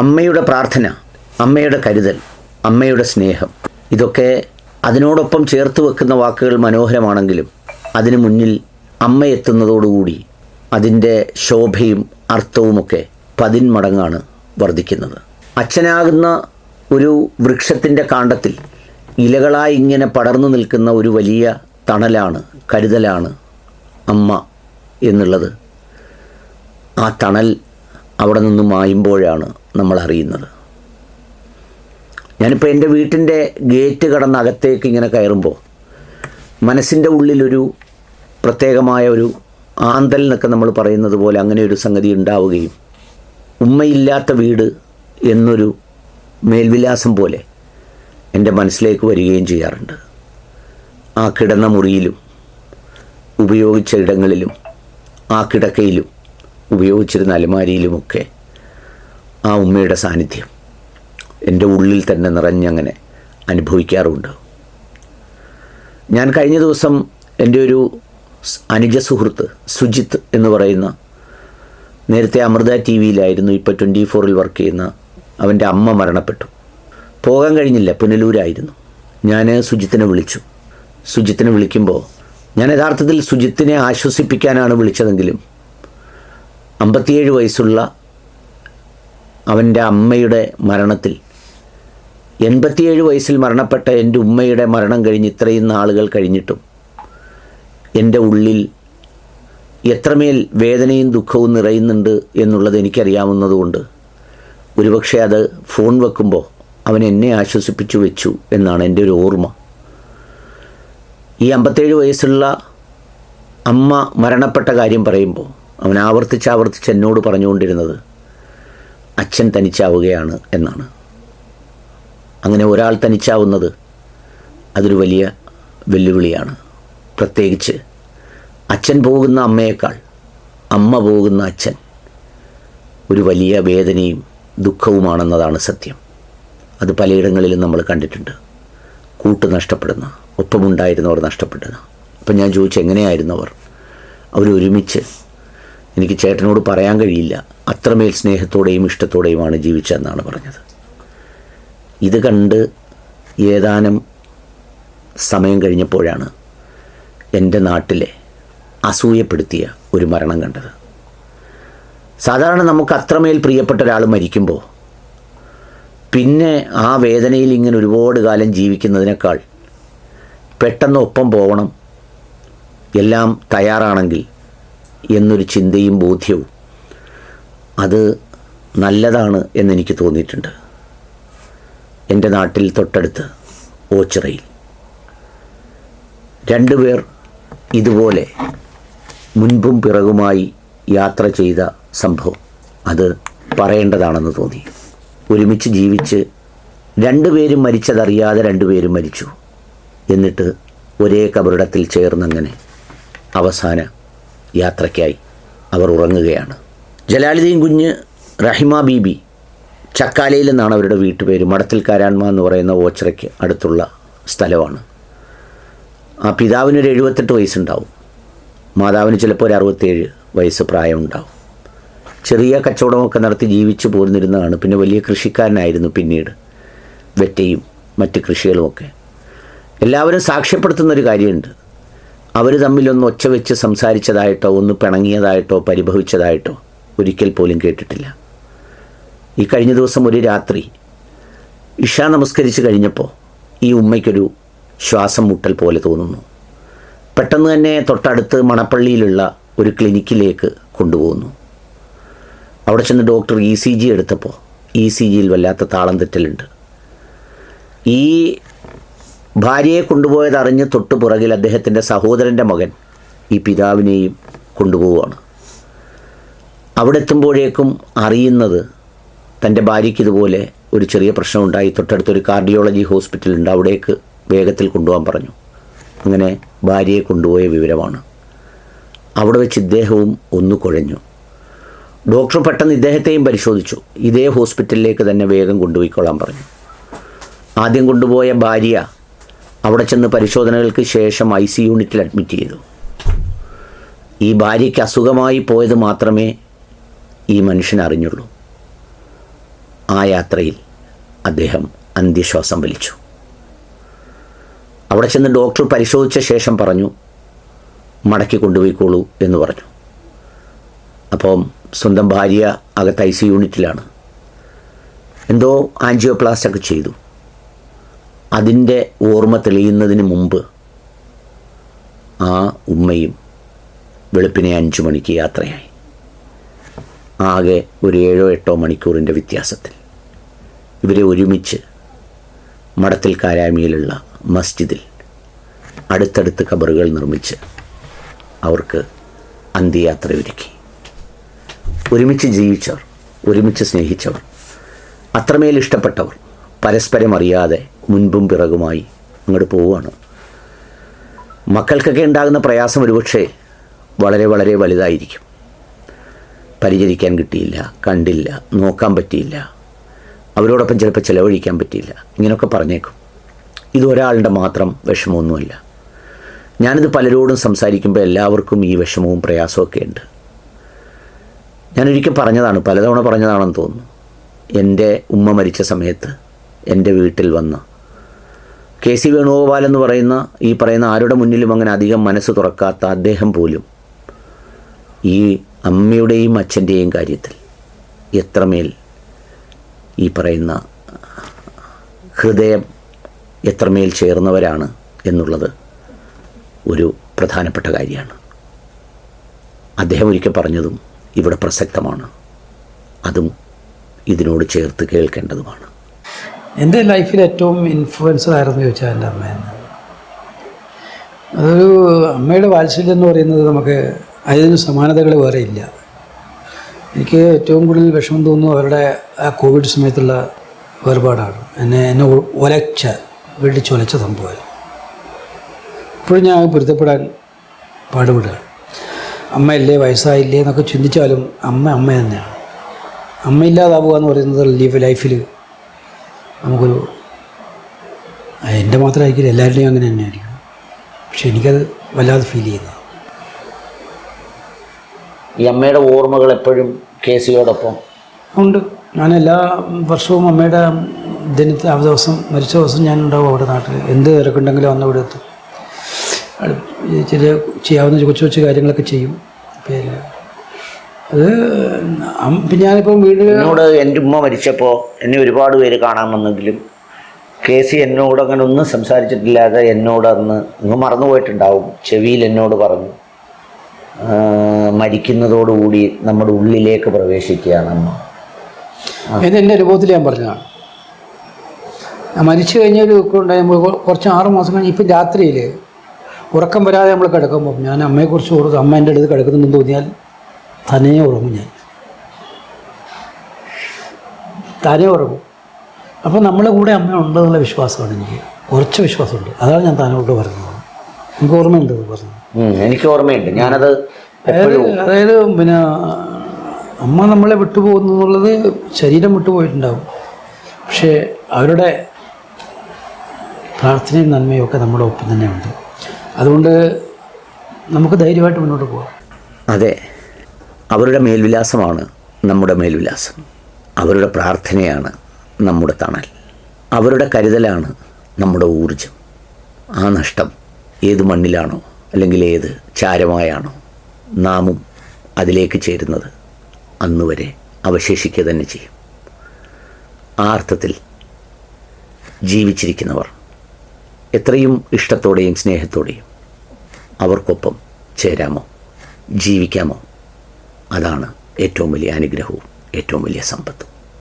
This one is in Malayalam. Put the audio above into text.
അമ്മയുടെ പ്രാർത്ഥന അമ്മയുടെ കരുതൽ അമ്മയുടെ സ്നേഹം. ഇതൊക്കെ അതിനോടൊപ്പം ചേർത്ത് വെക്കുന്ന വാക്കുകൾ മനോഹരമാണെങ്കിലും അതിനു മുന്നിൽ അമ്മ എത്തുന്നതോടുകൂടി അതിന്റെ ശോഭയും അർത്ഥവുമൊക്കെ പതിന്മടങ്ങാണ് വർദ്ധിക്കുന്നത്. അച്ഛനാകുന്ന ഒരു വൃക്ഷത്തിന്റെ കാണ്ടത്തിൽ ഇലകളായി ഇങ്ങനെ പടർന്നു നിൽക്കുന്ന ഒരു വലിയ തണലാണ് കരുതലാണ് അമ്മ എന്നുള്ളത്. ആ തണൽ അവിടെ നിന്ന് മായുമ്പോഴാണ് നമ്മൾ അറിയുന്നത്. ഞാനിപ്പോൾ എന്റെ വീട്ടിന്റെ ഗേറ്റ് കടന്ന് അകത്തേക്ക് ഇങ്ങനെ കയറുമ്പോൾ മനസ്സിന്റെ ഉള്ളിലൊരു പ്രത്യേകമായ ഒരു ആന്തൽ എന്നൊക്കെ നമ്മൾ പറയുന്നത് പോലെ അങ്ങനെ ഒരു സംഗതി ഉണ്ടാവുകയും ഉമ്മയില്ലാത്ത വീട് എന്നൊരു മേൽവിലാസം പോലെ എന്റെ മനസ്സിലേക്ക് വരികയും ചെയ്യാറുണ്ട്. ആ കിടന്ന മുറിയിലും ഉപയോഗിച്ച ഇടങ്ങളിലും ആ കിടക്കയിലും ഉപയോഗിച്ചിരുന്ന അലമാരിയിലുമൊക്കെ ആ ഉമ്മയുടെ സാന്നിധ്യം. എന്റെ ഉള്ളിൽ തന്നെ നിറഞ്ഞങ്ങനെ അനുഭവിക്കാറുണ്ട്. ഞാൻ കഴിഞ്ഞ ദിവസം എന്റെ ഒരു അനുജ സുഹൃത്ത് സുജിത്ത് എന്ന് പറയുന്ന നേരത്തെ അമൃത ടി വിയിലായിരുന്നു ഇപ്പോൾ ട്വന്റി ഫോറിൽ വർക്ക് ചെയ്യുന്ന അവന്റെ അമ്മ മരണപ്പെട്ടു. പോകാൻ കഴിഞ്ഞില്ല പുനലൂരായിരുന്നു. ഞാൻ സുജിത്തിനെ വിളിച്ചു. സുജിത്തിനെ വിളിക്കുമ്പോൾ ഞാൻ യഥാർത്ഥത്തിൽ സുജിത്തിനെ ആശ്വസിപ്പിക്കാനാണ് വിളിച്ചതെങ്കിലും അമ്പത്തിയേഴ് വയസ്സുള്ള അവന്റെ അമ്മയുടെ മരണത്തിൽ. എൺപത്തിയേഴ് വയസ്സിൽ മരണപ്പെട്ട എന്റെ ഉമ്മയുടെ മരണം കഴിഞ്ഞ് ഇത്രയും നാളുകൾ കഴിഞ്ഞിട്ടും എന്റെ ഉള്ളിൽ എത്രമേൽ വേദനയും ദുഃഖവും നിറയുന്നുണ്ട് എന്നുള്ളത് എനിക്കറിയാവുന്നതുകൊണ്ട് ഒരുപക്ഷെ അത് ഫോൺ വെക്കുമ്പോൾ അവൻ എന്നെ ആശ്വസിപ്പിച്ചു വെച്ചു എന്നാണ് എന്റെ ഒരു ഓർമ്മ. ഈ അമ്പത്തേഴ് വയസ്സുള്ള അമ്മ മരണപ്പെട്ട കാര്യം പറയുമ്പോൾ അവൻ ആവർത്തിച്ച് ആവർത്തിച്ച് എന്നോട് പറഞ്ഞുകൊണ്ടിരുന്നത് അച്ഛൻ തനിച്ചാവുകയാണ് എന്നാണ്. അങ്ങനെ ഒരാൾ തനിച്ചാവുന്നത് അതൊരു വലിയ വെല്ലുവിളിയാണ്. പ്രത്യേകിച്ച് അച്ഛൻ പോകുന്ന അമ്മയേക്കാൾ അമ്മ പോകുന്ന അച്ഛൻ ഒരു വലിയ വേദനയും ദുഃഖവുമാണെന്നതാണ് സത്യം. അത് പലയിടങ്ങളിലും നമ്മൾ കണ്ടിട്ടുണ്ട്. കൂട്ട് നഷ്ടപ്പെടുന്ന ഒപ്പമുണ്ടായിരുന്നവർ നഷ്ടപ്പെടുന്ന. അപ്പം ഞാൻ ചോദിച്ചു എങ്ങനെയായിരുന്നു അവർ അവരൊരുമിച്ച് എനിക്ക് ചേട്ടനോട് പറയാൻ കഴിയില്ല. അത്രമേൽ സ്നേഹത്തോടെയും ഇഷ്ടത്തോടെയുമാണ് ജീവിച്ചതെന്നാണ് പറഞ്ഞത്. ഇത് കണ്ട് ഏതാനും സമയം കഴിഞ്ഞപ്പോഴാണ് എന്റെ നാട്ടിലെ അസൂയപ്പെടുത്തിയ ഒരു മരണം കണ്ടത്. സാധാരണ നമുക്ക് അത്രമേൽ പ്രിയപ്പെട്ട ഒരാൾ മരിക്കുമ്പോൾ പിന്നെ ആ വേദനയിൽ ഇങ്ങനെ ഒരുപാട് കാലം ജീവിക്കുന്നതിനേക്കാൾ പെട്ടെന്ന് ഒപ്പം പോകണം എല്ലാം തയ്യാറാണെങ്കിൽ എന്നൊരു ചിന്തയും ബോധ്യവും അത് നല്ലതാണ് എന്നെനിക്ക് തോന്നിയിട്ടുണ്ട്. എന്റെ നാട്ടിൽ തൊട്ടടുത്ത് ഓച്ചിറയിൽ. രണ്ടുപേർ ഇതുപോലെ മുൻപും പിറകുമായി യാത്ര ചെയ്ത സംഭവം. അത് പറയേണ്ടതാണെന്ന് തോന്നി. ഒരുമിച്ച് ജീവിച്ച് രണ്ടുപേരും മരിച്ചതറിയാതെ രണ്ടുപേരും മരിച്ചു. എന്നിട്ട് ഒരേ കബറിടത്തിൽ ചേർന്നങ്ങനെ അവസാന യാത്രയ്ക്കായി അവർ ഉറങ്ങുകയാണ്. ജലാലുദ്ദീൻ കുഞ്ഞ് റഹിമ ബീബി ചക്കാലയിൽ നിന്നാണ് അവരുടെ വീട്ടുപേര്. മടത്തിൽ കാരാൻമ എന്ന് പറയുന്ന ഓച്ചിറയ്ക്ക് അടുത്തുള്ള സ്ഥലമാണ്. ആ പിതാവിനൊരു എഴുപത്തെട്ട് വയസ്സുണ്ടാവും. മാതാവിന് ചിലപ്പോൾ ഒരു അറുപത്തേഴ് വയസ്സ് പ്രായമുണ്ടാവും. ചെറിയ കച്ചവടമൊക്കെ നടത്തി ജീവിച്ചു പോരുന്നിരുന്നതാണ് പിന്നെ വലിയ കൃഷിക്കാരനായിരുന്നു പിന്നീട്. വെറ്റയും മറ്റ് കൃഷികളുമൊക്കെ. എല്ലാവരും സാക്ഷ്യപ്പെടുത്തുന്നൊരു കാര്യമുണ്ട്. അവർ തമ്മിലൊന്ന് ഒച്ച വെച്ച് സംസാരിച്ചതായിട്ടോ ഒന്ന് പിണങ്ങിയതായിട്ടോ പരിഭവിച്ചതായിട്ടോ ഒരിക്കൽ പോലും കേട്ടിട്ടില്ല. ഈ കഴിഞ്ഞ ദിവസം ഒരു രാത്രി ഇഷ നമസ്കരിച്ച് കഴിഞ്ഞപ്പോൾ ഈ ഉമ്മയ്ക്കൊരു ശ്വാസം മുട്ടൽ പോലെ തോന്നുന്നു. പെട്ടെന്ന് തന്നെ തൊട്ടടുത്ത് മണപ്പള്ളിയിലുള്ള ഒരു ക്ലിനിക്കിലേക്ക് കൊണ്ടുപോകുന്നു. അവിടെ ചെന്ന് ഡോക്ടർ ഇ സി ജി എടുത്തപ്പോൾ ഇ സി ജിയിൽ വല്ലാത്ത താളം തെറ്റലുണ്ട്. ഈ ഭാര്യയെ കൊണ്ടുപോയതറിഞ്ഞ് തൊട്ടു പുറകിൽ അദ്ദേഹത്തിന്റെ സഹോദരന്റെ മകൻ ഈ പിതാവിനെയും കൊണ്ടുപോവുകയാണ്. അവിടെ എത്തുമ്പോഴേക്കും അറിയുന്നത് തന്റെ ഭാര്യയ്ക്ക് ഇതുപോലെ ഒരു ചെറിയ പ്രശ്നമുണ്ടായി. തൊട്ടടുത്തൊരു കാർഡിയോളജി ഹോസ്പിറ്റലുണ്ട് അവിടേക്ക് വേഗത്തിൽ കൊണ്ടുപോകാൻ പറഞ്ഞു. അങ്ങനെ ഭാര്യയെ കൊണ്ടുപോയ വിവരമാണ്. അവിടെ വെച്ച് ഇദ്ദേഹവും ഒന്ന് കുഴഞ്ഞു. ഡോക്ടർ പെട്ടെന്ന് ഇദ്ദേഹത്തെയും പരിശോധിച്ചു. ഇതേ ഹോസ്പിറ്റലിലേക്ക് തന്നെ വേഗം കൊണ്ടുപോയിക്കൊള്ളാൻ പറഞ്ഞു. ആദ്യം കൊണ്ടുപോയ ഭാര്യ അവിടെ ചെന്ന് പരിശോധനകൾക്ക് ശേഷം ഐ സി യൂണിറ്റിൽ അഡ്മിറ്റ് ചെയ്തു. ഈ ഭാര്യയ്ക്ക് അസുഖമായി പോയത് മാത്രമേ ഈ മനുഷ്യൻ അറിഞ്ഞുള്ളൂ. ആ യാത്രയിൽ അദ്ദേഹം അന്ത്യശ്വാസം വലിച്ചു. അവിടെ ചെന്ന് ഡോക്ടർ പരിശോധിച്ച ശേഷം പറഞ്ഞു മടക്കി കൊണ്ടുപോയിക്കോളൂ എന്ന് പറഞ്ഞു. അപ്പം സ്വന്തം ഭാര്യ അകത്ത് ഐ സി യൂണിറ്റിലാണ്. എന്തോ ആൻജിയോപ്ലാസ്റ്റൊക്കെ ചെയ്തു. അതിന്റെ ഓർമ്മ തെളിയുന്നതിന് മുമ്പ് ആ ഉമ്മയും വെളുപ്പിനെ അഞ്ചു മണിക്ക് യാത്രയായി. ആകെ ഒരു ഏഴോ എട്ടോ മണിക്കൂറിന്റെ വ്യത്യാസത്തിൽ. ഇവരെ ഒരുമിച്ച് മടത്തിൽ കാരാമിയിലുള്ള മസ്ജിദിൽ അടുത്തടുത്ത് കബറുകൾ നിർമ്മിച്ച് അവർക്ക് അന്ത്യയാത്ര ഒരുക്കി ഒരുമിച്ച് ജീവിച്ചവർ ഒരുമിച്ച് സ്നേഹിച്ചവർ അത്രമേൽ ഇഷ്ടപ്പെട്ടവർ പരസ്പരം അറിയാതെ മുൻപും പിറകുമായി അങ്ങോട്ട് പോവുകയാണ്. മക്കൾക്കൊക്കെ ഉണ്ടാകുന്ന പ്രയാസം ഒരുപക്ഷെ വളരെ വളരെ വലുതായിരിക്കും. പരിചരിക്കാൻ കിട്ടിയില്ല കണ്ടില്ല നോക്കാൻ പറ്റിയില്ല അവരോടൊപ്പം ചിലപ്പോൾ ചിലവഴിക്കാൻ പറ്റിയില്ല ഇങ്ങനെയൊക്കെ പറഞ്ഞേക്കും. ഇത് ഒരാളുടെ മാത്രം വിഷമമൊന്നുമല്ല. ഞാനിത് പലരോടും സംസാരിക്കുമ്പോൾ എല്ലാവർക്കും ഈ വിഷമവും പ്രയാസമൊക്കെ ഉണ്ട്. ഞാനൊരിക്കൽ പറഞ്ഞതാണ് പലതവണ പറഞ്ഞതാണെന്ന് തോന്നുന്നു. എന്റെ ഉമ്മ മരിച്ച സമയത്ത് എന്റെ വീട്ടിൽ വന്ന് കെ സി വേണുഗോപാൽ എന്ന് പറയുന്ന ഈ പറയുന്ന ആരുടെ മുന്നിലും അങ്ങനെ അധികം മനസ്സ് തുറക്കാത്ത അദ്ദേഹം പോലും ഈ അമ്മയുടെയും അച്ഛന്റെയും കാര്യത്തിൽ എത്രമേൽ ഈ പറയുന്ന ഹൃദയം എത്രമേൽ ചേർന്നവരാണ് എന്നുള്ളത് ഒരു പ്രധാനപ്പെട്ട കാര്യമാണ്. അദ്ദേഹം ഒരിക്കൽ പറഞ്ഞതും ഇവിടെ പ്രസക്തമാണ്. അതും ഇതിനോട് ചേർത്ത് കേൾക്കേണ്ടതുമാണ്. എന്റെ ലൈഫിൽ ഏറ്റവും ഇൻഫ്ലുവൻസർ ആയിരുന്നു ചോദിച്ചാൽ എന്റെ അമ്മയെന്ന് അതൊരു അമ്മയുടെ വാത്സല്യം എന്ന് പറയുന്നത് നമുക്ക് അതിന് സമാനതകൾ വേറെ ഇല്ല. എനിക്ക് ഏറ്റവും കൂടുതൽ വിഷമം തോന്നുന്നു അവരുടെ ആ കോവിഡ് സമയത്തുള്ള വേർപാടാണ്. എന്നെ എന്നെ ഒലച്ച വെടിച്ച് സംഭവം. ഇപ്പോഴും ഞാൻ പൊരുത്തപ്പെടാൻ പാടുപെടുകയാണ്. അമ്മയല്ലേ വയസ്സായില്ലേ എന്നൊക്കെ ചിന്തിച്ചാലും അമ്മ അമ്മ തന്നെയാണ്. അമ്മയില്ലാതാവുക എന്ന് പറയുന്നത് ലീഫ് ലൈഫിൽ നമുക്കൊരു എന്റെ മാത്രമായിരിക്കില്ല എല്ലാവരുടെയും അങ്ങനെ തന്നെയായിരിക്കും. പക്ഷെ എനിക്കത് വല്ലാതെ ഫീൽ ചെയ്യുന്നത് ഈ അമ്മയുടെ ഓർമ്മകൾ എപ്പോഴും കെ സിയോടൊപ്പം ഉണ്ട്. ഞാൻ എല്ലാ വർഷവും അമ്മയുടെ ദിനത്തിൽ ആ ദിവസം മരിച്ച ദിവസം ഞാൻ ഉണ്ടാവും അവിടെ നാട്ടിൽ എന്ത് തിരക്കുണ്ടെങ്കിലും അന്ന് ഇവിടെ എത്തും. ചെറിയ ചെയ്യാവുന്ന കൊച്ചു കൊച്ചു കാര്യങ്ങളൊക്കെ ചെയ്യും. അത് അം- വീട്ടിൽ ഞാനിപ്പം വീട് എന്നോട് എന്റെ ഉമ്മ മരിച്ചപ്പോൾ എന്നെ ഒരുപാട് പേര് കാണാൻ വന്നെങ്കിലും കെ സി എന്നോട് അങ്ങനെ ഒന്നും സംസാരിച്ചിട്ടില്ലാതെ എന്നോട് അന്ന് ഇങ്ങ് മറന്നുപോയിട്ടുണ്ടാവും ചെവിയിൽ എന്നോട് പറഞ്ഞു "ആ, മരിക്കുന്നതോടുകൂടി നമ്മുടെ ഉള്ളിലേക്ക് പ്രവേശിക്കുകയാണ് അമ്മ. ഇത് എന്റെ അനുഭവത്തിൽ ഞാൻ പറഞ്ഞതാണ്. ഞാൻ മരിച്ചു കഴിഞ്ഞൊരു നമ്മൾ കുറച്ച് ആറ് മാസം കഴിഞ്ഞ് ഇപ്പം രാത്രിയിൽ ഉറക്കം വരാതെ നമ്മൾ കിടക്കുമ്പോൾ ഞാൻ അമ്മയെക്കുറിച്ച് ഓർത്ത് അമ്മ എന്റെ അടുത്ത് കിടക്കുന്നുണ്ടെന്ന് തോന്നിയാൽ തനിയെ ഉറങ്ങും ഞാൻ. തനിയെ ഉറങ്ങും അപ്പോൾ നമ്മളെ കൂടെ അമ്മ ഉണ്ടെന്നുള്ള വിശ്വാസമാണ് എനിക്ക്. കുറച്ച് വിശ്വാസമുണ്ട്. അതാണ് ഞാൻ താനോട്ട് പറഞ്ഞത്. എനിക്ക് ഓർമ്മയുണ്ട് പറഞ്ഞത്. എനിക്ക് ഓർമ്മയുണ്ട്. ഞാനത് അതായത് അതായത് പിന്നെ അമ്മ നമ്മളെ വിട്ടുപോകുന്നു എന്നുള്ളത് ശരീരം വിട്ടുപോയിട്ടുണ്ടാവും. പക്ഷേ അവരുടെ പ്രാർത്ഥനയും നന്മയും ഒക്കെ നമ്മുടെ ഒപ്പം തന്നെയുണ്ട് അതുകൊണ്ട് നമുക്ക് ധൈര്യമായിട്ട് മുന്നോട്ട് പോകാം അതെ. അവരുടെ മേൽവിലാസമാണ് നമ്മുടെ മേൽവിലാസം. അവരുടെ പ്രാർത്ഥനയാണ് നമ്മുടെ തണൽ. അവരുടെ കരുതലാണ് നമ്മുടെ ഊർജം ആ നഷ്ടം ഏത് മണ്ണിലാണോ അല്ലെങ്കിൽ ഏത് ചാരമായാണോ നാമും അതിലേക്ക് ചേരുന്നത് അന്നുവരെ അവശേഷിക്കുക തന്നെ ചെയ്യും. ആ അർത്ഥത്തിൽ ജീവിച്ചിരിക്കുന്നവർ എത്രയും ഇഷ്ടത്തോടെയും സ്നേഹത്തോടെയും അവർക്കൊപ്പം ചേരാമോ? ജീവിക്കാമോ? അതാണ് ഏറ്റവും വലിയ അനുഗ്രഹവും ഏറ്റവും വലിയ സമ്പത്തും.